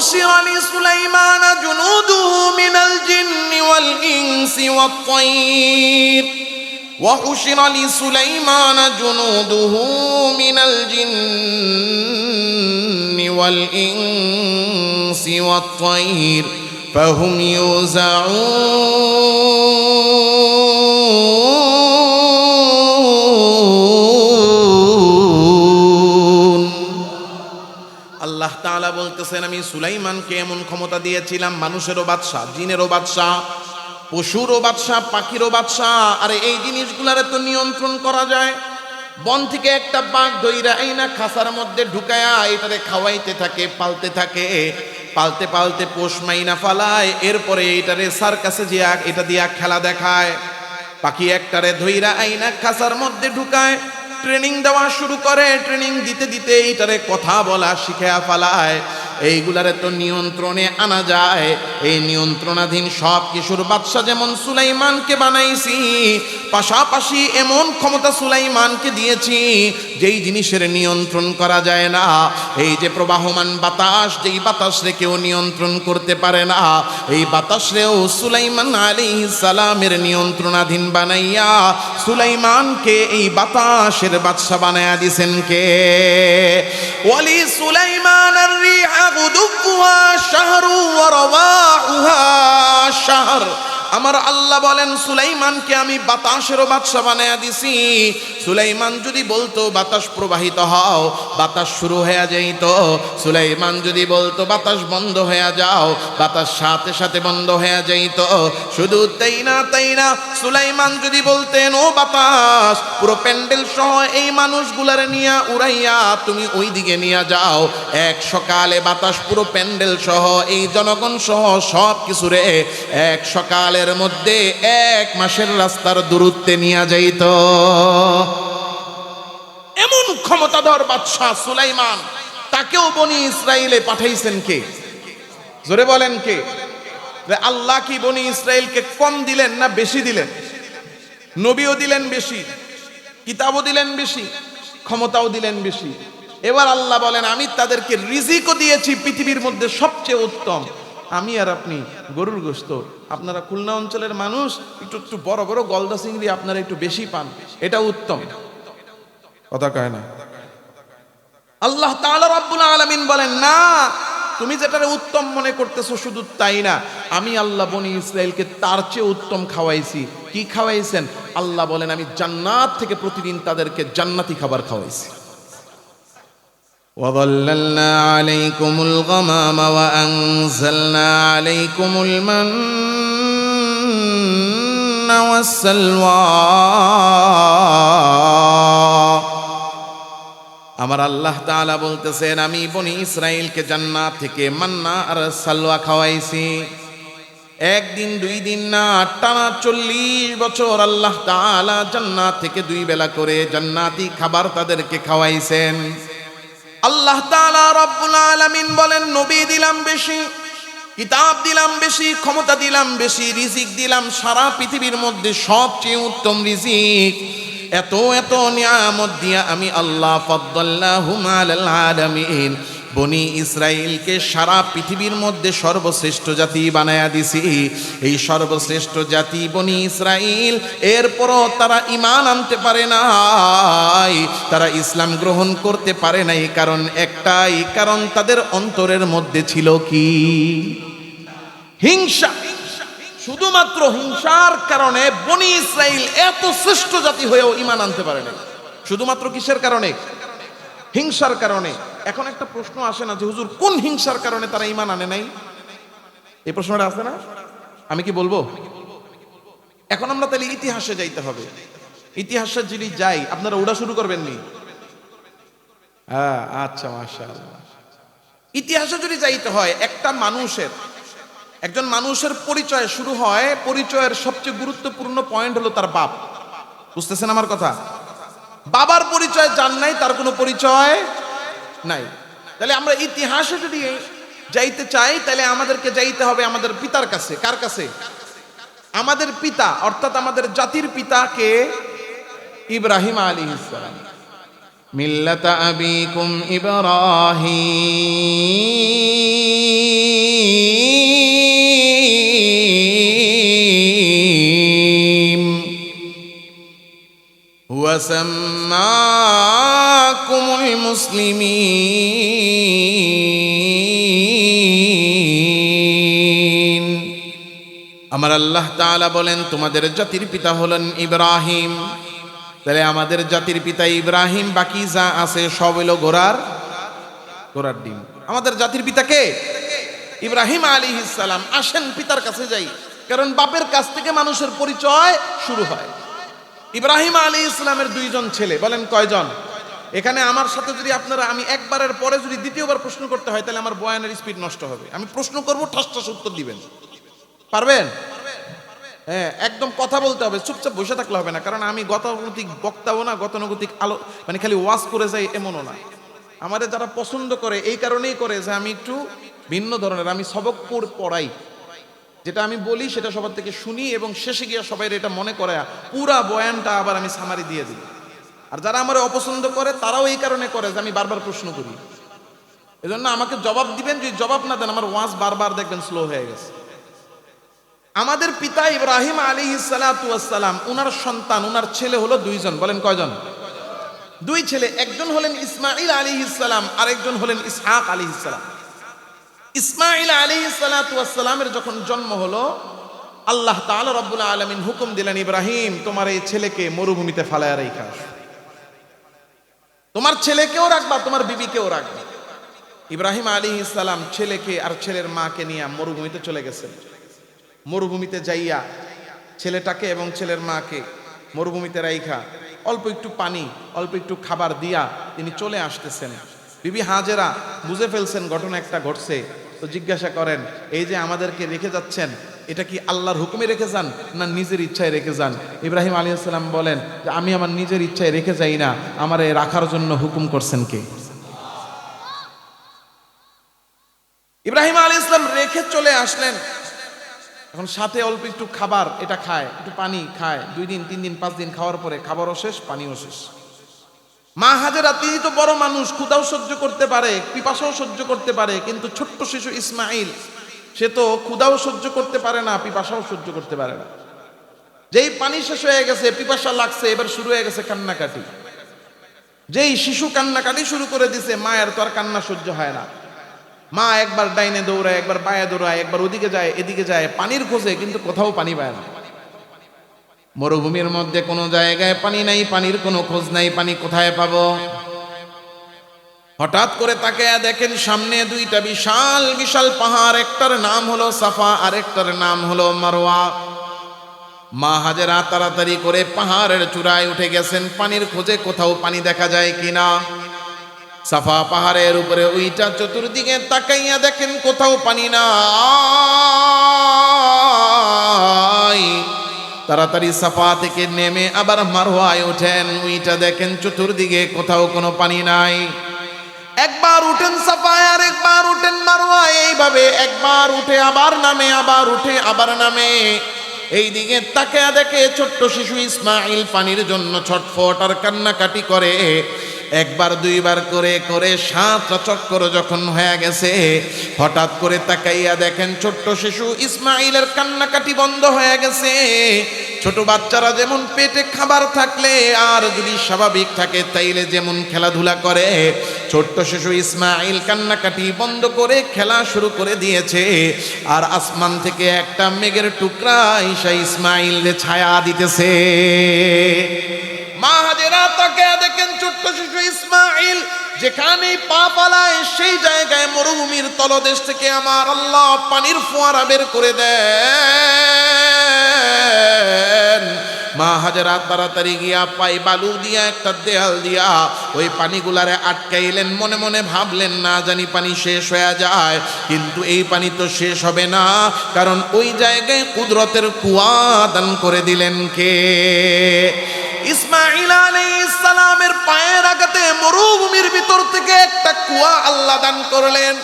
وحشر لسليمان جنوده من الجن والإنس والطير. وحشر لسليمان جنوده من الجن والإنس والطير. فهم يوزعون আল্লাহ তাআলা বলতেছেন, আমি সুলাইমানকে এমন ক্ষমতা দিয়েছিলাম, মানুষেরও বাদশা জিনেরও বাদশা পশুরও বাদশা পাখিরও বাদশা আর এই জিনিসগুলারে তো নিয়ন্ত্রণ করা যায়। বন থেকে একটা বাঘ ধইরা এই না খাসার মধ্যে ঢুকায়া এটারে খাওয়াইতে থাকে, পালতে থাকে। পালতে পালতে পোষ মাইনা ফালায়, এরপরে এটারে সার্কাসে জিয়া এটা দিয়া খেলা দেখায়। পাখি একটারে ধইরা আইনা খাসার মধ্যে ঢুকায়। ট্রেনিং দেওয়া শুরু করে ট্রেনিং দিতে দিতে এইটারে কথা বলা শিখে ফালায়। এইগুলারে তো নিয়ন্ত্রণে আনা যায়। এই নিয়ন্ত্রণাধীন সব কিশোর বাদশাহ যেমন সুলাইমানকে বানাইছি, পাশাপাশি এমন ক্ষমতা সুলাইমানকে দিয়েছি, যেই জিনিসের নিয়ন্ত্রণ করা যায় না। এই যে প্রবাহমান বাতাস, যেই বাতাসরে কেউ নিয়ন্ত্রণ করতে পারে না, এই বাতাসরেও সুলাইমান আলী সালামের নিয়ন্ত্রণাধীন বানাইয়া সুলাইমানকে এই বাতাসের বাদশাহ বানায়া দিছেন কে? ওয়ালি সুলাইমান আর রিহা غدوها شهر ورواحها شهر. আমার আল্লাহ বলেন, সুলাইমানকে আমি বাতাসেরও বাদশা বানায়া দিছি। সুলাইমান যদি বলতো বাতাস প্রবাহিত হও, বাতাস শুরু হয়ে যাইত। সুলাইমান যদি বলতো বাতাস বন্ধ হয়ে যাও, বাতাস সাথে সাথে বন্ধ হয়ে যাইত। শুধু তাই না তাই না, সুলাইমান যদি বলতেন, ও বাতাস, পুরো প্যান্ডেল সহ এই মানুষগুলারে নিয়ে উড়াইয়া তুমি ওই দিকে নিয়ে যাও। এক সকালে বাতাস পুরো প্যান্ডেল সহ, এই জনগণ সহ সব কিছু রে এক সকালের মধ্যে এক মাসের রাস্তার দূরত্বে নিয়ে যাইত। এমন ক্ষমতাধর বাদশাহ সুলাইমান, তাকেও বনি ইসরায়েলে পাঠাইছেন কে? জোরে বলেন কে? আল্লাহ কি বনি ইসরায়েলকে কম দিলেন না বেশি দিলেন? নবীও দিলেন বেশি, কিতাবও দিলেন বেশি, ক্ষমতাও দিলেন বেশি। এবার আল্লাহ বলেন, আমি তাদেরকে রিজিকও দিয়েছি পৃথিবীর মধ্যে সবচেয়ে উত্তম। আমি আর আপনি গরুর গোস্ত। আপনারা খুলনা অঞ্চলের মানুষ, একটু একটু বড় বড় গলদা চিংড়ি আপনারা একটু বেশি পান। এটা উত্তম। কথা কয় না? আল্লাহ তাআলা রাব্বুল আলামিন বলেন, না, তুমি যেটা উত্তম মনে করতেছো শুধু তাই না। আমি আল্লাহ বনি ইসরায়েলকে তার চেয়ে উত্তম খাওয়াইছি। কি খাওয়াইছেন? আল্লাহ বলেন, আমি জান্নাত থেকে প্রতিদিন তাদেরকে জান্নাতি খাবার খাওয়াইছি। وظللنا عليكم الغمام وأنزلنا عليكم المن والسلوى আমার আল্লাহ তাআলা বলতেছেন আমি বনি ইসরায়েলকে জান্নাত থেকে মান্না আর সালওয়া খাওয়াইছি একদিন দুই দিন না টানা চল্লিশ বছর আল্লাহ তাআলা জান্নাত থেকে দুই বেলা করে জান্নাতি খাবার তাদেরকে খাওয়াইছেন আল্লাহ তালা রব্বুল আলমিন বলেন, নবী দিলাম বেশি, কিতাব দিলাম বেশি, ক্ষমতা দিলাম বেশি, রিজিক দিলাম সারা পৃথিবীর মধ্যে সবচেয়ে উত্তম রিজিক। এত এত নিয়ামত দিয়া আমি আল্লাহ ফদ্দাল্লাহ আলামিন বনি ইসরায়েলকে সারা পৃথিবীর মধ্যে সর্বশ্রেষ্ঠ জাতি বানায়া দিছি। এই সর্বশ্রেষ্ঠ জাতি বনি ইসরায়েল এরপরও তারা ইমান আনতে পারে নাই। তারা ইসলাম গ্রহণ করতে পারে নাই, কারণ একটাই কারণ তাদের অন্তরের মধ্যে ছিল কি? হিংসা। শুধুমাত্র হিংসার কারণে বনি ইসরায়েল এত শ্রেষ্ঠ জাতি হয়েও ইমান আনতে পারে নাই। শুধুমাত্র কিসের কারণে? হিংসার কারণে। এখন একটা প্রশ্ন আসে না যে, হুজুর, কোন হিংসার কারণে তারা ইমান আনে নাই? এই প্রশ্নটা আছে না? আমি কি বলব? এখন আমরা তাহলে ইতিহাসে যাইতে হবে। ইতিহাসে যদি যাই, আপনারা ওটা শুরু করবেন নি? হ্যাঁ আচ্ছা মাশা ইতিহাসে যদি যাইতে হয়, একটা মানুষের, একজন মানুষের পরিচয় শুরু হয়, পরিচয়ের সবচেয়ে গুরুত্বপূর্ণ পয়েন্ট হলো তার বাপ। বুঝতেছেন আমার কথা? বাবার পরিচয় জান নাই, তার কোনো পরিচয় নাই। তাহলে আমরা ইতিহাসে যদি যাইতে চাই, তাহলে আমাদেরকে যাইতে হবে আমাদের পিতার কাছে। কার কাছে? আমাদের পিতা, অর্থাৎ আমাদের জাতির পিতাকে ইব্রাহিম আলী ইসলাম মিল্লাতা আবিকুম ইব্রাহিম। ওয়াসাম্মা وسماكم المسلمين আমার আল্লাহ তাআলা বলেন তোমাদের জাতির পিতা হলেন ইব্রাহিম তাহলে আমাদের জাতির পিতা ইব্রাহিম বাকি যা আছে সব হলো ঘোড়ার ঘোড়ার ডিম আমাদের জাতির পিতা কে ইব্রাহিম আলী ইসালাম আসেন পিতার কাছে যাই কারণ বাপের কাছ থেকে মানুষের পরিচয় শুরু হয় ইব্রাহিম আলী ইসলামের দুইজন ছেলে বলেন কয়জন এখানে আমার সাথে যদি আপনারা, আমি একবারের পরে যদি দ্বিতীয়বার প্রশ্ন করতে হয়, তাহলে আমার বয়ানের স্পিড নষ্ট হবে। আমি প্রশ্ন করব, ঠাস ঠাস উত্তর দিবেন। পারবেন? হ্যাঁ একদম কথা বলতে হবে, চুপচাপ বসে থাকলে হবে না, কারণ আমি গতানুগতিক বক্তাও না, গতানুগতিক আলো মানে খালি ওয়াজ করে যাই এমনও না। আমাদের যারা পছন্দ করে, এই কারণেই করে যে আমি একটু ভিন্ন ধরনের, আমি সবক পড়- পড়াই। যেটা আমি বলি, সেটা সবার থেকে শুনি এবং শেষে গিয়ে সবাই এটা মনে করে পুরা বয়ানটা আবার আমি সামারি দিয়ে দিই। আর যারা আমার অপছন্দ করে, তারাও এই কারণে করে যে আমি বারবার প্রশ্ন করি। এজন্য আমাকে জবাব দিবেন, যদি জবাব না দেন, আমার ওয়াজ বারবার দেখবেন স্লো হয়ে গেছে। আমাদের পিতা ইব্রাহিম আলী সালাম উনার সন্তান, উনার ছেলে হলো দুইজন। বলেন কয়জন? দুই ছেলে, একজন হলেন ইসমাইল আলী ইসালাম আরেকজন হলেন ইসহাক আলী ইসালাম ইসমাইল আলী সালাতামের যখন জন্ম হলো, আল্লাহ তাআলা রব্বুল আলমিন হুকুম দিলেন, ইব্রাহিম, তোমার এই ছেলেকে মরুভূমিতে ফালায় রেখা তোমার ছেলেকেও রাখবা, তোমার বিবিকেও রাখবা। ইব্রাহিম আলী ইসলাম ছেলেকে আর ছেলের মাকে নিয়ে মরুভূমিতে চলে গেছেন। মরুভূমিতে যাইয়া ছেলেটাকে এবং ছেলের মাকে মরুভূমিতে রাইখা, অল্প একটু পানি, অল্প একটু খাবার দিয়া তিনি চলে আসতেছেন। বিবি হাজেরা বুঝে ফেলছেন ঘটনা একটা ঘটছে। তো জিজ্ঞাসা করেন, এই যে আমাদেরকে রেখে যাচ্ছেন এটা কি আল্লাহর হুকুমে রেখে যান না নিজের ইচ্ছায় রেখে যান? ইব্রাহিম আলী আসসালাম বলেন যে, আমি আমার নিজের ইচ্ছায় রেখে যাই না। আমার রাখার জন্য হুকুম করছেন কে? ইব্রাহিম আলী ইসলাম রেখে চলে আসলেন। এখন সাথে অল্প একটু খাবার, এটা খায়, একটু পানি খায়। দুই দিন, তিন দিন, পাঁচ দিন খাওয়ার পরে খাবারও শেষ, পানিও শেষ। মা হাজেরা, তিনি তো বড় মানুষ ক্ষুদাও সহ্য করতে পারে, পিপাসাও সহ্য করতে পারে, কিন্তু ছোট্ট শিশু ইসমাইল সে তো ক্ষুদাও সহ্য করতে পারে না, পিপাসাও সহ্য করতে পারে না। যেই পানি শেষ হয়ে গেছে, পিপাসা লাগছে, এবার শুরু হয়ে গেছে কান্নাকাটি। যেই শিশু কান্নাকাটি শুরু করে দিছে, মায়ের তো আর কান্না সহ্য হয় না। মা একবার ডাইনে দৌড়ায়, একবার বায়ে দৌড়ায়, একবার ওদিকে যায়, এদিকে যায়, পানির খোঁজে কিন্তু কোথাও পানি পায় না। মরুভূমির মধ্যে কোনো জায়গায় পানি নাই, পানির কোনো খোঁজ নাই, পানি কোথায় পাবো? হঠাৎ করে তাকে দেখেন সামনে দুইটা বিশাল বিশাল পাহাড়। একটার নাম হলো সাফা আর একটার নাম হলো মারোয়া মা হাজেরা তাড়াতাড়ি করে পাহাড়ের চূড়ায় উঠে গেছেন। পানির খোঁজে কোথাও পানি দেখা যায় কিনা। সাফা পাহাড়ের উপরে ওইটা চতুর্দিকে তাকাইয়া দেখেন কোথাও পানি নাই। তাড়াতাড়ি সাফা থেকে নেমে আবার মারোয়ায় ওঠেন। ওইটা দেখেন চতুর্দিকে কোথাও কোনো পানি নাই। একবার উঠেন সাফায় আর একবার উঠেন মারোয়া এইভাবে একবার উঠে, আবার নামে, আবার উঠে, আবার নামে। এই দিকে তাকে দেখে ছোট্ট শিশু ইসমাইল পানির জন্য ছটফট আর কান্নাকাটি করে। একবার, দুইবার করে করে সাতটা চক্কর যখন হয়ে গেছে, হঠাৎ করে তাকাইয়া দেখেন ছোট্ট শিশু ইসমাইলের কান্নাকাটি বন্ধ হয়ে গেছে। ছোট বাচ্চারা যেমন পেটে খাবার থাকলে, আর যদি স্বাভাবিক থাকে, তাইলে যেমন খেলাধুলা করে ছোট্ট শিশু ইসমাইল কান্নাকাটি বন্ধ করে খেলা শুরু করে দিয়েছে। আর আসমান থেকে একটা মেঘের টুকরা ঈশা ইসমাইল ছায়া দিতেছে। মা হাজেরা, তাকে দেখেন ছোট্ট শিশু ইসমাইল যেখানেই পা পালায়, সেই জায়গায় মরুভূমির তলদেশ থেকে আমার আল্লাহ পানির ফোয়ারা বের করে দেন মা হাজারা তাড়াতাড়ি গিয়া পাই বালু দিয়া একটা দেয়াল দিয়া ওই পানিগুলারে আটকাইলেন। মনে মনে ভাবলেন, না জানি পানি শেষ হয়ে যায়। কিন্তু এই পানি তো শেষ হবে না, কারণ ওই জায়গায় কুদরতের কুয়া দান করে দিলেন কে? ইসমাইল সালামের পায়ের আঘাতে মরুভূমির ভিতর থেকে একটা কুয়া আল্লাহ দান করলেন।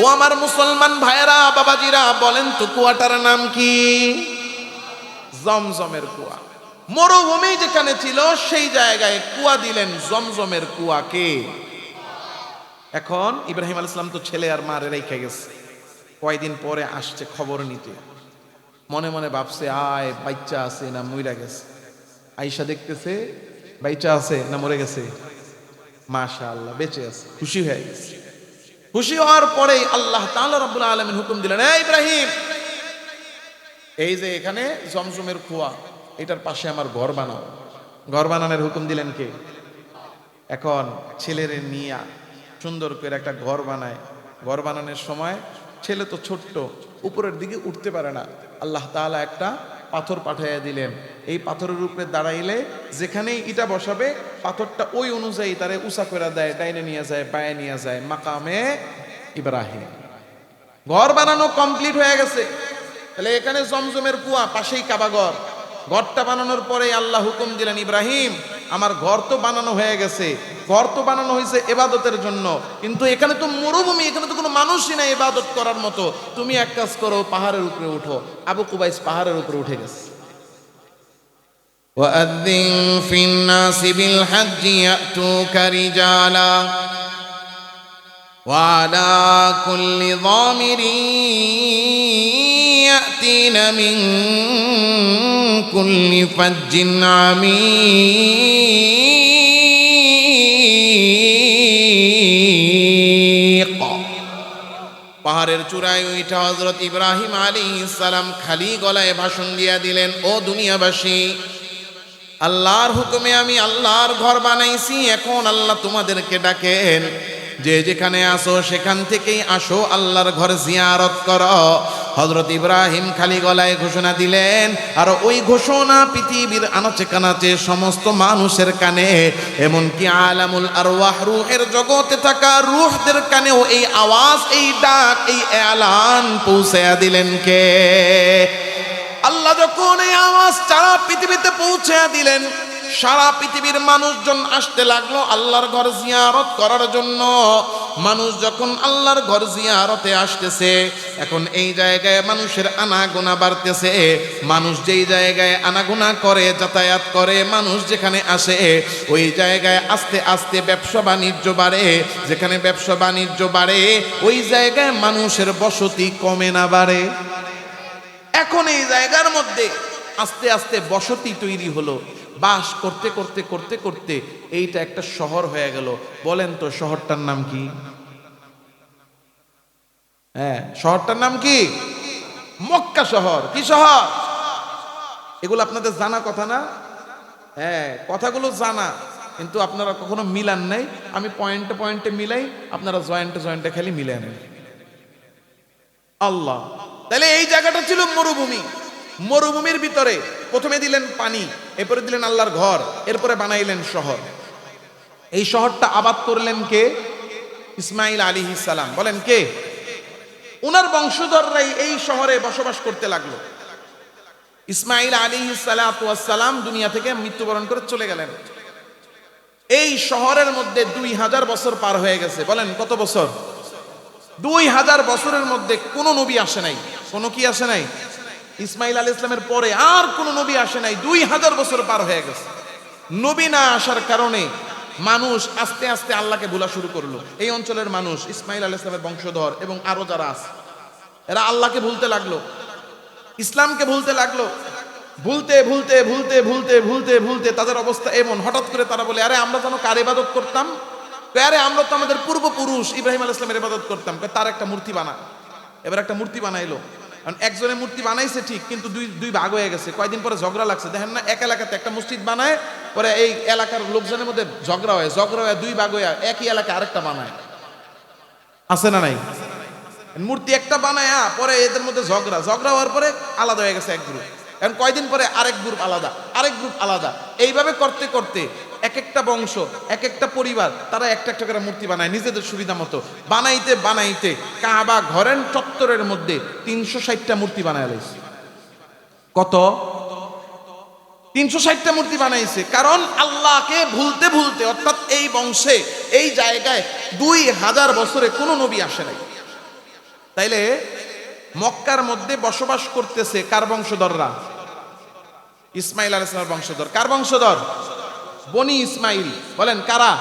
ও আমার মুসলমান ভাইরা বাবাজিরা, বলেন তো কুয়াটার নাম কি? জমজমের কুয়া। মরুভূমি যেখানে ছিল, সেই জায়গায় কুয়া দিলেন জমজমের কুয়াকে এখন ইব্রাহিম আল ইসলাম তো ছেলে আর মারে রেখে গেছে। কয়দিন পরে আসছে খবর নিতে। মনে মনে ভাবছে, আয়, বাচ্চা আছে না মইরা গেছে। আইসা দেখতেছে বাইচা আছে না মরে গেছে? মাশা আল্লাহ বেঁচে আছে, খুশি হয়ে গেছে। খুশি হওয়ার পরেই আল্লাহ তাআলা রাব্বুল আলামিন হুকুম দিলেন এই ইব্রাহিম! এই যে এখানে জমজমের কুয়া। এটার পাশে আমার ঘর বানাও। ঘর বানানোর হুকুম দিলেন কে? এখন ছেলের নিয়া সুন্দর করে একটা ঘর বানায়। ঘর বানানোর সময় ছেলে তো ছোট্ট, উপরের দিকে উঠতে পারে না। আল্লাহ তাআলা একটা পাথর পাঠাইয়া দিলেন। এই পাথরের উপরে দাঁড়াইলে যেখানেই ইটা বসাবে, পাথরটা ওই অনুযায়ী তারে উঁচা করে দেয়, ডাইনে নিয়ে যায় পায়ে নিয়ে যায়। মাকামে ইব্রাহিম। ঘর বানানো কমপ্লিট হয়ে গেছে। তাহলে এখানে জমজমের কুয়া, পাশেই কাবাঘর ঘরটা বানানোর পরে আল্লাহ হুকুম দিলেন ইব্রাহিম আমার ঘর তো বানানো হয়ে গেছে ঘর তো বানানো হয়েছে এবাদতের জন্য কিন্তু এখানে তো মরুভূমি এখানে তো কোনো মানুষই নাই ইবাদত করার মতো তুমি এক কাজ করো পাহাড়ের উপরে উঠো আবু কুবাইস পাহাড়ের উপরে উঠে গেছে وأذن في الناس بالحج يأتوك رجالا وعلى كل ضامر يأتين من كل فج عميق পাহাড়ের চূড়ায় উঠা হজরত ইব্রাহিম আলী সালাম খালি গলায় ভাষণ দিয়া দিলেন ও দুনিয়াবাসী আল্লাহর হুকুমে আমি আল্লাহর ঘর বানাইছি এখন আল্লাহ তোমাদেরকে ডাকেন যে যেখানে আসো সেখান থেকেই আসো আল্লাহর ঘর জিয়ারত করো হজরত ইব্রাহিম খালি গলায় ঘোষণা দিলেন, আর ওই ঘোষণা পৃথিবীর আনাচে কানাচে সমস্ত মানুষের কানে, এমনকি আলামুল আর রুহের জগতে থাকা রুহদের কানেও এই আওয়াজ, এই ডাক, এই এলান পৌঁছায়া দিলেন কে? আল্লাহ যখন এই আওয়াজ সারা পৃথিবীতে পৌঁছে দিলেন সারা পৃথিবীর মানুষজন আসতে লাগল আল্লাহর ঘর জিয়ারত করার জন্য। মানুষ যখন আল্লাহর ঘর জিয়ারতে আসতেছে, এখন এই জায়গায় মানুষের আনাগোনা বাড়তেছে। মানুষ যেই জায়গায় আনাগোনা করে, যাতায়াত করে, মানুষ যেখানে আসে, ওই জায়গায় আস্তে আস্তে ব্যবসা বাণিজ্য বাড়ে। যেখানে ব্যবসা বাণিজ্য বাড়ে, ওই জায়গায় মানুষের বসতি কমে না বাড়ে। এখন এই জায়গার মধ্যে আস্তে আস্তে বসতি তৈরি হলো। বাস করতে করতে করতে করতে এইটা একটা শহর হয়ে গেল। বলেন তো, শহরটার নাম কি? হ্যাঁ শহরটার নাম কি? মক্কা শহর। কি শহর? এগুলো আপনাদের জানা কথা না? হ্যাঁ কথাগুলো জানা। কিন্তু আপনারা কখনো মিলান নাই। আমি পয়েন্টে পয়েন্টে মিলাই, আপনারা জয়েন্টে জয়েন্টে খালি মিলে নেন। আল্লাহ। তাহলে এই জায়গাটা ছিল মরুভূমি। মরুভূমির ভিতরে প্রথমে দিলেন পানি, এরপরে দিলেন আল্লাহর ঘর, এরপরে বানাইলেন শহর। এই শহরটা আবাদ করলেন কে? ইসমাইল আলী সালাম। বলেন কে? উনার বংশধররাই এই শহরে বসবাস করতে লাগল। ইসমাইল আলী সালাম দুনিয়া থেকে মৃত্যুবরণ করে চলে গেলেন। এই শহরের মধ্যে দুই হাজার বছর পার হয়ে গেছে। বলেন, কত বছর? দুই হাজার বছরের মধ্যে কোনো নবী আসে নাই, কোনো কি আসে নাই? ইসমাইল আলী ইসলামের পরে আর কোনো নবী আসে নাই। দুই হাজার বছর পার হয়ে গেছে। নবী না আসার কারণে মানুষ আস্তে আস্তে আল্লাহকে ভোলা শুরু করল। এই অঞ্চলের মানুষ ইসমাইল আলী ইসলামের বংশধর এবং আরও যারা আছে, এরা আল্লাহকে ভুলতে লাগল, ইসলামকে ভুলতে লাগল। ভুলতে ভুলতে ভুলতে ভুলতে ভুলতে ভুলতে তাদের অবস্থা এমন। হঠাৎ করে তারা বলে, আরে, আমরা যেন কার ইবাদত করতাম? আরে, আমরা তো আমাদের পূর্বপুরুষ ইব্রাহিম আল ইসলামের ইবাদত করতাম। তার একটা মূর্তি বানা এবার একটা মূর্তি বানাইলো। কারণ একজনের মূর্তি বানাইছে ঠিক, কিন্তু দুই দুই ভাগ হয়ে গেছে। কয়দিন পরে ঝগড়া লাগছে। দেখেন না, এক এলাকাতে একটা মসজিদ বানায়, পরে এই এলাকার লোকজনের মধ্যে ঝগড়া হয় ঝগড়া হয়, দুই ভাগ হয়ে একই এলাকায় আরেকটা বানায়। আছে না নাই? মূর্তি একটা বানায়, পরে এদের মধ্যে ঝগড়া। ঝগড়া হওয়ার পরে আলাদা হয়ে গেছে এক গ্রুপ এখন কয়দিন পরে আরেক গ্রুপ আলাদা, আরেক গ্রুপ আলাদা। এইভাবে করতে করতে এক একটা বংশ এক একটা পরিবার, তারা একটা একটা করে মূর্তি বানায় নিজেদের সুবিধা মতো। বানাইতে বানাইতে কাবা ঘরের চত্বরের মধ্যে তিনশো ষাটটা মূর্তি বানায় লাইছে। কত? তিনশো ষাটটা মূর্তি বানাইছে, কারণ আল্লাহকে ভুলতে ভুলতে, অর্থাৎ এই বংশে, এই জায়গায় দুই হাজার বছরে কোনো নবী আসে নাই। তাইলে মক্কার মধ্যে বসবাস করতেছে কার বংশধররা? ইসমাইল আলাইসলামের বংশধর। কার বংশধর? বনি ইসমাইল। বলেন, কারা?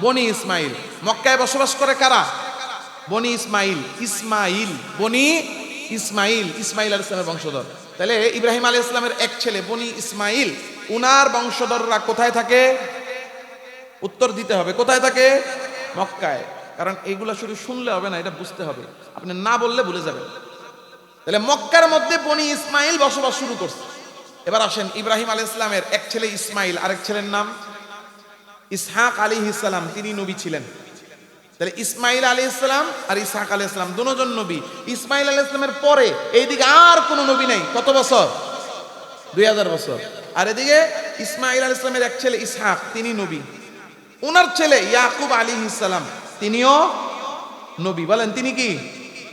বনি ইসমাইল। মক্কায় বসবাস করে কারা? বনি ইসমাইল। ইসমাইল। বনি ইসমাইল। ইসমাইল আলাইসলামের বংশধর। তাহলে ইব্রাহিম আলী ইসলামের এক ছেলে, বনি ইসমাইল, উনার বংশধররা কোথায় থাকে? উত্তর দিতে হবে। কোথায় থাকে? মক্কায়। কারণ এগুলা শুধু শুনলে হবে না, এটা বুঝতে হবে। আপনি না বললে ভুলে যাবেন। তাহলে মক্কার মধ্যে বনি ইসমাইল বসবাস শুরু করছে। এবার আসেন ইব্রাহিম আলী ইসলামের এক ছেলে ইসমাইল, আরেক ছেলের নাম ইসহাক আলী ইসলাম তিনি নবী ছিলেন। তাহলে ইসমাইল আলী ইসলাম আর ইসহাক আলী ইসলাম দুজন নবী। ইসমাইল আলী ইসলামের পরে এইদিকে আর কোনো নবী নেই। কত বছর? দুই হাজার বছর। আর এদিকে ইসমাইল আলী ইসলামের এক ছেলে ইসহাক, তিনি নবী। ওনার ছেলে ইয়াকুব আলী ইসলাম তিনিও নবী। বলেন, তিনি কি?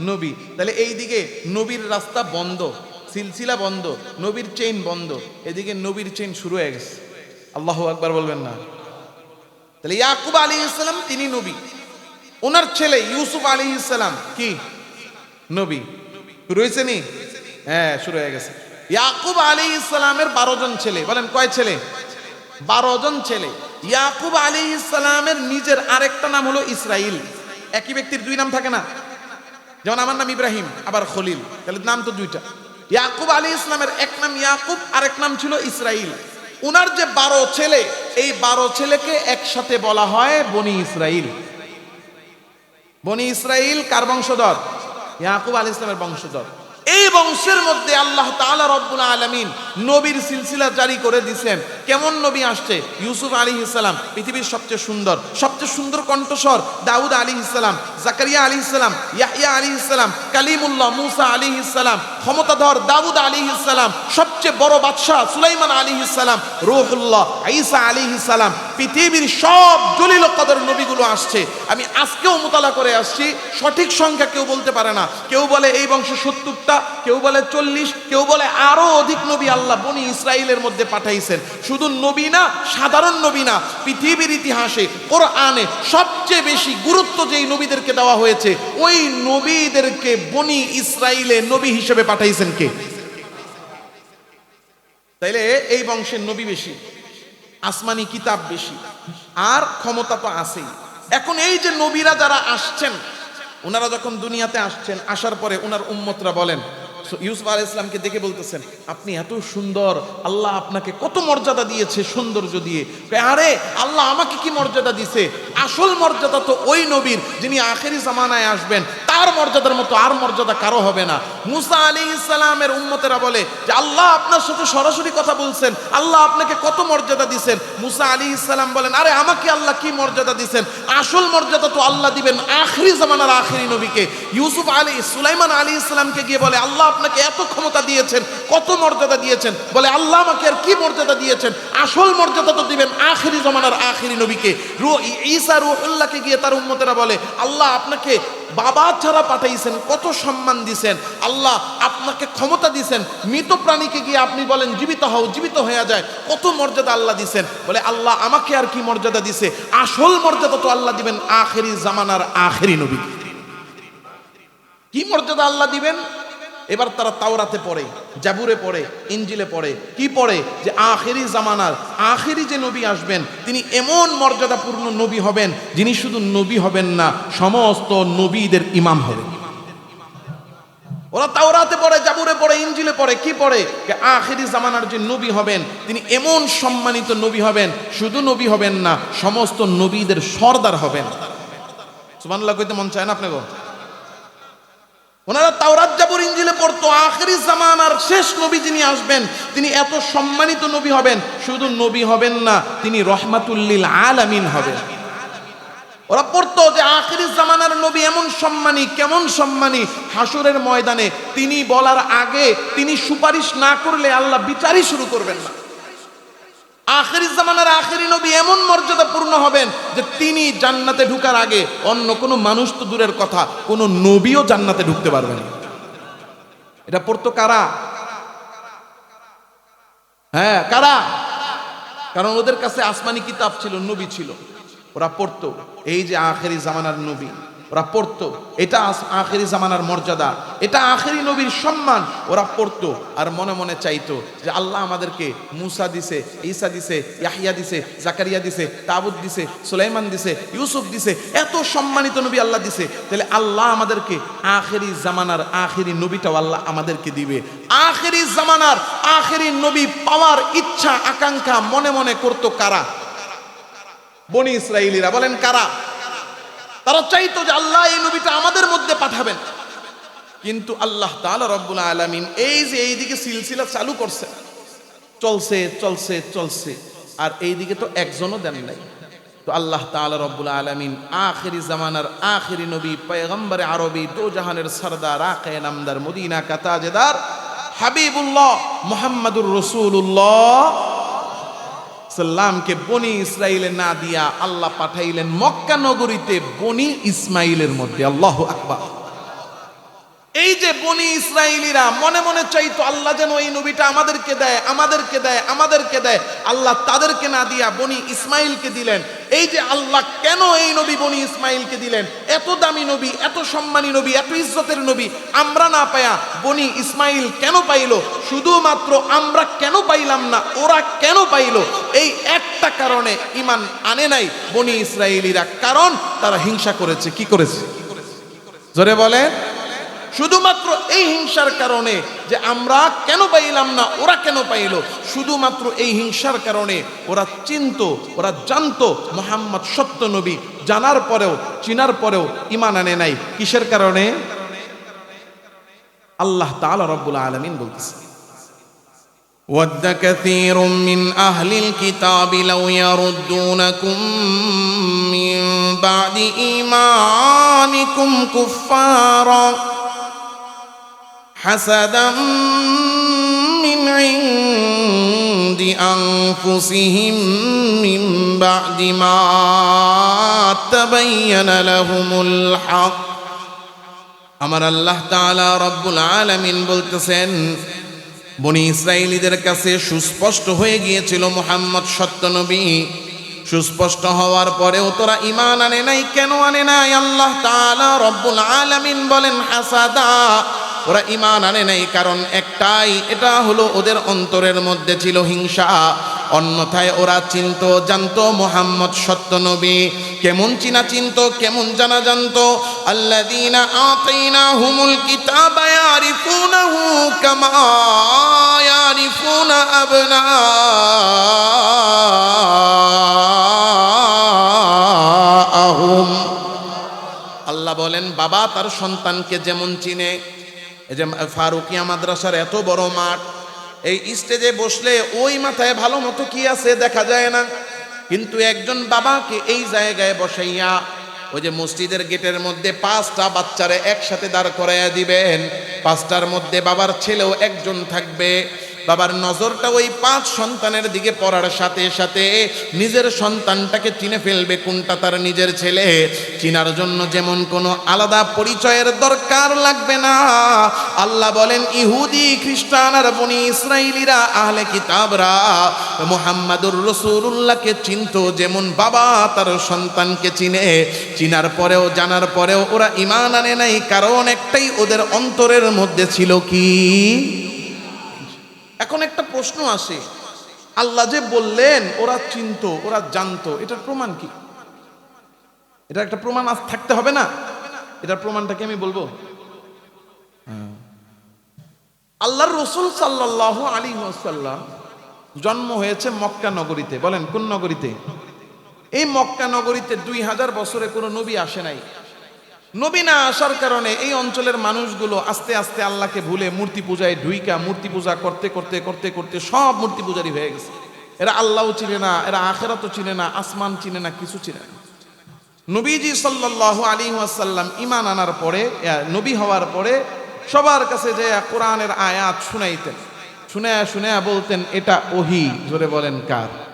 নবী। তাহলে এইদিকে নবীর রাস্তা বন্ধ। সিলসিলা বন্ধ, নবীর চেইন বন্ধ, এদিকে নবীর চেইন শুরু হয়ে গেছে। আল্লাহ আকবার বলবেন না। তাহলে ইয়াকুব আলী ইসলাম তিনি নবী। ওনার ছেলে ইউসুফ আলী ইসলাম কি? নবী। শুরু হয়েছে নি? হ্যাঁ শুরু হয়ে গেছে। ইয়াকুব আলী ইসলামের বারো জন ছেলে। বলেন, কয় ছেলে? বারো জন ছেলে। ইয়াকুব আলী ইসলামের নিজের আরেকটা নাম হলো ইসরাইল। একই ব্যক্তির দুই নাম থাকে না? যেমন আমার নাম ইব্রাহিম, আবার খলিল। তাহলে নাম তো দুইটা। ইয়াকুব আলী ইসলামের এক নাম ইয়াকুব, আরেক নাম ছিল ইসরাইল। উনার যে বারো ছেলে, এই বারো ছেলেকে একসাথে বলা হয় বনি ইসরাইল। বনি ইসরাইল কার বংশধর? ইয়াকুব আলী ইসলামের বংশধর। এই বংশের মধ্যে আল্লাহ তাআলা রব্বুল আলামিন নবীর সিলসিলা জারি করে দিয়েছেন কেমন নবী আসছে? ইউসুফ আলী ইসলাম পৃথিবীর সবচেয়ে সুন্দর সবচেয়ে সুন্দর কণ্ঠস্বর দাউদ আলী ইসলাম জাকারিয়া আলী ইসলাম ইয়াহিয়া আলী ইসলাম কালিমুল্লাহ মুসা আলী ইসলাম ক্ষমতাধর দাউদ আলী ইসলাম সবচেয়ে বড় বাদশাহ সুলাইমান আলী ইসলাম রুহুল্লাহ ঈসা আলী ইসলাম পৃথিবীর সব জলিল কদর নবীগুলো আসছে। আমি আজকেও মোতালা করে আসছি, সঠিক সংখ্যা কেউ বলতে পারে না। কেউ বলে এই বংশে সত্তরটা, কেউ বলে চল্লিশ, কেউ বলে আরও অধিক নবী আল্লাহ বনি ইসরায়েলের মধ্যে পাঠাইছেন। শুধু নবী না, সাধারণ নবী না, পৃথিবীর ইতিহাসে, কোরআনে সবচেয়ে বেশি গুরুত্ব যেই নবীদেরকে দেওয়া হয়েছে, ওই নবীদেরকে বনি ইসরায়েলে নবী হিসেবে পাঠাইছেন কে? তাইলে এই বংশের নবী বেশি, আসমানি কিতাব বেশি, আর ক্ষমতা তো আছেই। এখন এই যে নবীরা যারা আসছেন, ওনারা যখন দুনিয়াতে আসছেন, আসার পরে ওনার উম্মতরা বলেন ইউসুফ আলাইহিস ইসলামকে দেখে বলতেছেন, আপনি এত সুন্দর, আল্লাহ আপনাকে কত মর্যাদা দিয়েছে সৌন্দর্য দিয়ে। আরে, আল্লাহ আমাকে কি মর্যাদা দিছে? আসল মর্যাদা তো ওই নবীর যিনি আখেরি জামানায় আসবেন। তার মর্যাদার মতো আর মর্যাদা কারও হবে না। মুসা আলী ইসলামের উম্মতেরা বলে যে, আল্লাহ আপনার সাথে সরাসরি কথা বলছেন। আল্লাহ আপনাকে কত মর্যাদা দিছেন? মুসা আলী ইসলাম বলেন, আরে, আমাকে আল্লাহ কি মর্যাদা দিছেন? আসল মর্যাদা তো আল্লাহ দিবেন আখরি জামানার আখরি নবীকে। ইউসুফ আলী সুলাইমান আলী ইসলামকে গিয়ে বলে, আল্লাহ আপনাকে এত ক্ষমতা দিয়েছেন, কত মর্যাদা দিয়েছেন, বলে আল্লাহ আমাকে আর কি মর্যাদা দিয়েছেন? আসল মর্যাদা তো দিবেন আখরি জমানার আখরি নবীকে। রু ঈসা রুহুল্লাহকে গিয়ে তার উম্মতেরা বলে, আল্লাহ আপনাকে বাবা ছাড়া পাঠাইছেন, কত সম্মান দিছেন। আল্লাহ আপনাকে ক্ষমতা দিছেন, মৃত প্রাণীকে গিয়ে আপনি বলেন, জীবিত হও, জীবিত হয়ে যায়, কত মর্যাদা আল্লাহ দিছেন। বলে আল্লাহ আমাকে আর কি মর্যাদা দিছে? আসল মর্যাদা তো আল্লাহ দিবেন আখেরি জামানার আখেরি নবী কি মর্যাদা আল্লাহ দিবেন? এবার তারা তাওরাতে পড়ে, জাবুরে পড়ে ইঞ্জিলে পড়ে। কি পড়ে? যে আখেরি জামানার, আখেরি যে নবী আসবেন, তিনি এমন মর্যাদাপূর্ণ নবী হবেন, যিনি শুধু নবী হবেন না, সমস্ত নবীদের ইমাম হবেন। ওরা তাওরাতে পড়ে, জাবুরে পড়ে ইঞ্জিলে পড়ে, কি পড়ে? যে আখেরি জামানার যে নবী হবেন, তিনি এমন সম্মানিত নবী হবেন, শুধু নবী হবেন না, সমস্ত নবীদের সর্দার হবেন। সুবহানাল্লাহ, কইতে মন চায় না আপনাকে ওনারা তাওরাত জাবুর ইঞ্জিলে পড়তো, আখেরি জামানার শেষ নবী যিনি আসবেন, তিনি এত সম্মানিত নবী হবেন, শুধু নবী হবেন না, তিনি রহমাতুল্লিল আলামিন হবেন। ওরা পড়তো যে আখেরি জামানার নবী এমন সম্মানী, কেমন সম্মানী হাসুরের ময়দানে, তিনি বলার আগে, তিনি সুপারিশ না করলে আল্লাহ বিচারই শুরু করবেন না। আখেরি জামানার আখেরি নবী এমন মর্যাদাপূর্ণ হবেন যে তিনি জান্নাতে ঢুকার আগে অন্য কোনো মানুষ তো দূরের কথা, কোনো নবীও জান্নাতে ঢুকতে পারবেন। এটা পড়তো কারা? হ্যাঁ কারা? কারণ ওদের কাছে আসমানি কিতাব ছিল, নবী ছিল। ওরা পড়তো, এই যে আখেরি জামানার নবী। ওরা পড়তো। এটা আখেরি জামানার মর্যাদা। এটা আখেরি নবীর সম্মান। ওরা পড়তো আর মনে মনে চাইতো যে আল্লাহ আমাদেরকে মুসা দিছে, ঈসা দিছে, ইয়াহিয়া দিছে, জাকারিয়া দিছে তাবুদ দিছে, সুলাইমান দিছে, ইউসুফ দিছে। এত সম্মানিত নবী আল্লাহ দিছে। তাহলে আল্লাহ আমাদেরকে আখেরি জামানার আখেরি নবীটাও আল্লাহ আমাদেরকে দিবে। আখেরি জামানার আখেরি নবী পাওয়ার ইচ্ছা, আকাঙ্ক্ষা মনে মনে করতো কারা? বনি ইসরায়েলিরা বলেন কারা? তারা চাইতো যে আল্লাহ এই নবীটা আমাদের মধ্যে পাঠাবেন। কিন্তু আল্লাহ তাআলা রব্বুল আলামিন এই যে এইদিকে সিলসিলা চালু করছে, চলছে চলছে চলছে, আর এইদিকে তো একজনও দেন নাই। তো আল্লাহ তাআলা রব্বুল আলামিন আখেরি জামানার আখেরি নবী পয়গম্বরে আরবি দো জাহানের সরদার আকে নামদার মদিনা কাতাজেদার হাবিবুল্লাহ মোহাম্মদুর রসুল্লাহ সাল্লামকে বনি ইসরায়েলে না দিয়া আল্লাহ পাঠাইলেন মক্কা নগরীতে বনি ইসমাইলের মধ্যে। আল্লাহ আকবার। এই যে বনি ইসরায়েলিরা মনে মনে চাইতো আল্লাহ যেন এই নবীটা আমাদেরকে দেয় আমাদেরকে দেয় আমাদেরকে দেয়। আল্লাহ তাদেরকে না দিয়া বনি ইসমাইলকে দিলেন। এই যে আল্লাহ কেন এই নবী বনি ইসমাইলকে দিলেন? এত দামি নবী, এত সম্মানী নবী, এত ইজ্জতের নবী আমরা না পায়া বনি ইসমাইল কেন পাইলো? শুধুমাত্র আমরা কেন পাইলাম না, ওরা কেন পাইলো? এই একটা কারণে ইমান আনে নাই বনি ইসরায়েলিরা কারণ তারা হিংসা করেছে, কি করেছে? জোরে বলে শুধুমাত্র এই হিংসার কারণে যে আমরা কেন পাইলাম না ওরা কেন পাইল শুধুমাত্র এই হিংসার কারণে ওরা চিনত ওরা জানতো মোহাম্মদ সত্য নবী জানার পরেও চিনার পরেও ইমান আনে নাই কিসের কারণে আল্লাহ তাআলা রব্বুল আলামিন বলতেছে ود كثير من أهل الكتاب لو يردونكم من بعد إيمانكم كفارا حسدا من عند أنفسهم من بعد ما تبين لهم الحق আমার আল্লাহ তাআলা রব্বুল আলামিন বলতেছেন বনি ইসরায়েলীদের কাছে সুস্পষ্ট হয়ে গিয়েছিল মোহাম্মদ সত্য নবী সুস্পষ্ট হওয়ার পরেও তোরা ইমান আনে নাই কেন আনে নাই আল্লাহ তাআলা রব্বুল আলামিন বলেন হাসাদা ওরা ইমান আনে নাই, কারণ একটাই, এটা হলো ওদের অন্তরের মধ্যে ছিল হিংসা। অন্যথায় ওরা চিনত, জানতো মোহাম্মদ সত্য নবী। কেমন চিনা চিনত, কেমন জানা জানতো? ইয়ারিফুনা আবনাআহুম। আল্লাহ বলেন, বাবা তার সন্তানকে যেমন চিনে এই যে ফারুকিয়া মাদ্রাসার এত বড় মাঠ, এই স্টেজে বসলে ওই মাথায় ভালো মতো কি আছে দেখা যায় না। কিন্তু একজন বাবাকে এই জায়গায় বসাইয়া ওই যে মসজিদের গেটের মধ্যে পাঁচটা বাচ্চারা একসাথে দাঁড় করাইয়া দিবেন। পাঁচটার মধ্যে বাবার ছেলেও একজন থাকবে। বাবার নজরটা ওই পাঁচ সন্তানের দিকে পড়ার সাথে সাথে নিজের সন্তানটাকে চিনে ফেলবে কোনটা তার নিজের ছেলে। চিনার জন্য যেমন কোনো আলাদা পরিচয়ের দরকার লাগবে না। আল্লাহ বলেন, ইহুদি, খ্রিস্টান আর বনি ইসরায়েলিরা আহলে কিতাবরা, মোহাম্মদুর রসুল্লাহকে চিনত যেমন বাবা তার সন্তানকে চিনে। চিনার পরেও, জানার পরেও ওরা ইমান আনে নাই, কারণ একটাই ওদের অন্তরের মধ্যে ছিল কি? প্রশ্ন আসে, আল্লাহ যে বললেন, ওরা চিনত, ওরা জানতো, এটার প্রমাণ কি? এটা একটা প্রমাণ আজ থাকতে হবে না? এটার প্রমাণটাকে আমি বলব? হ্যাঁ। আল্লাহর রসুল সাল্লাহ আলী ওয়াসাল্লাম জন্ম হয়েছে মক্কা নগরীতে। বলেন, কোন নগরীতে? এই মক্কা নগরীতে দুই হাজার বছরে কোনো নবী আসে নাই। নবী না আসার কারণে এই অঞ্চলের মানুষগুলো আস্তে আস্তে আল্লাহকে ভুলে মূর্তি পূজায় ঢুইকা মূর্তি পূজা করতে করতে করতে করতে সব মূর্তি পূজারি হয়ে গেছে। এরা আল্লাহও চিনে না, এরা আখেরাতও চিনে না, আসমান চিনে না, কিছু চিনে না। নবীজি সাল্লাল্লাহু আলী ওয়াসাল্লাম ইমান আনার পরে নবী হওয়ার পরে সবার কাছে যে কোরআনের আয়াত শুনাইতেন শুনে শুনে বলতেন, এটা ওহি। জোরে বলেন কার?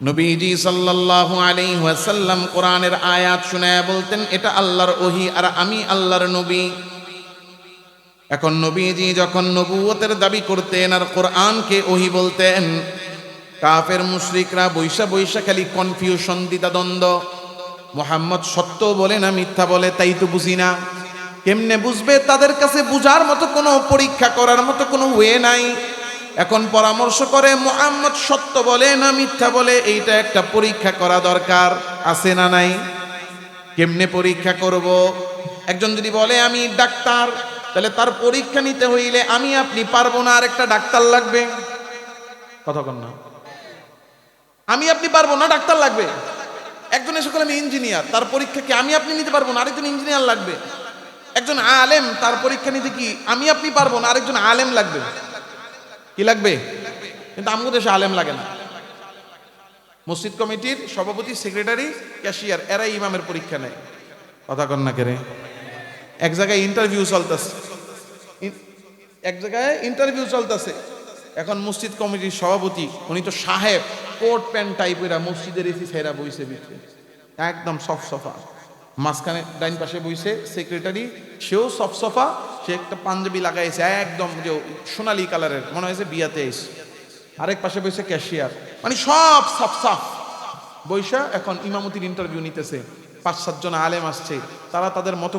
নবীজি সাল্লাল্লাহু আলাইহি ওয়াসাল্লাম কোরআনের আয়াত শুনে বলতেন, এটা আল্লাহর ওহি আর আমি আল্লাহর নবী। এখন নবীজি যখন নবুয়তের দাবি করতেন আর কোরআনকে ওহি বলতেন, কাফের মুশরিকরা বৈশা বৈশা খালি কনফিউশন, দ্বিধাদ্বন্দ্ব। মোহাম্মদ সত্য বলে না মিথ্যা বলে, তাই তো বুঝি না। কেমনে বুঝবে? তাদের কাছে বুঝার মতো কোনো পরীক্ষা করার মতো কোনো ওয়ে নাই। এখন পরামর্শ করে, মোহাম্মদ সত্য বলে না মিথ্যা বলে? এইটা একটা পরীক্ষা করা দরকার, আছে না নাই? কেমনে পরীক্ষা করব? একজন যদি বলে, আমি ডাক্তার, তাহলে তার পরীক্ষা নিতে হইলে আমি আপনি পারব না আর একটা ডাক্তার লাগবে। কথা না। আমি আপনি পারব না, ডাক্তার লাগবে। একজন এসে আমি ইঞ্জিনিয়ার, তার পরীক্ষা কি আমি আপনি নিতে পারব না, আরেকজন ইঞ্জিনিয়ার লাগবে? একজন আলেম, তার পরীক্ষা নিতে কি আমি আপনি পারব না, আরেকজন আলেম লাগবে? কি লাগবে? কিন্তু আমগো দেশে আলেম লাগে না। মসজিদ কমিটির সভাপতি, সেক্রেটারি, ক্যাশিয়ার, এরাই ইমামের পরীক্ষা নেয়। কথা কন না কেরে। এক জায়গায় ইন্টারভিউ চলতেছে। এক জায়গায় ইন্টারভিউ চলতেছে। এখন মসজিদ কমিটির সভাপতি, উনি তো সাহেব, কোট প্যান্ট টাইপের মসজিদের এসি সেরা বইছে ভিতরে। একদম সফ সফা। মাঝখানে ডাইন পাশে বইছে সেক্রেটারি, সেও সফ সফা সে একটা পাঞ্জাবি লাগাইছে, একদম যে সোনালি কালারের, মনে হয়েছে বিয়াতে এসে আরেক পাশে বসে ক্যাশিয়ার মানে সব সাফ সাফ। বৈশা এখন ইমামতির ইন্টারভিউ নিতেছে পাঁচ সাতজন আলেম আসছে, তারা তাদের মতো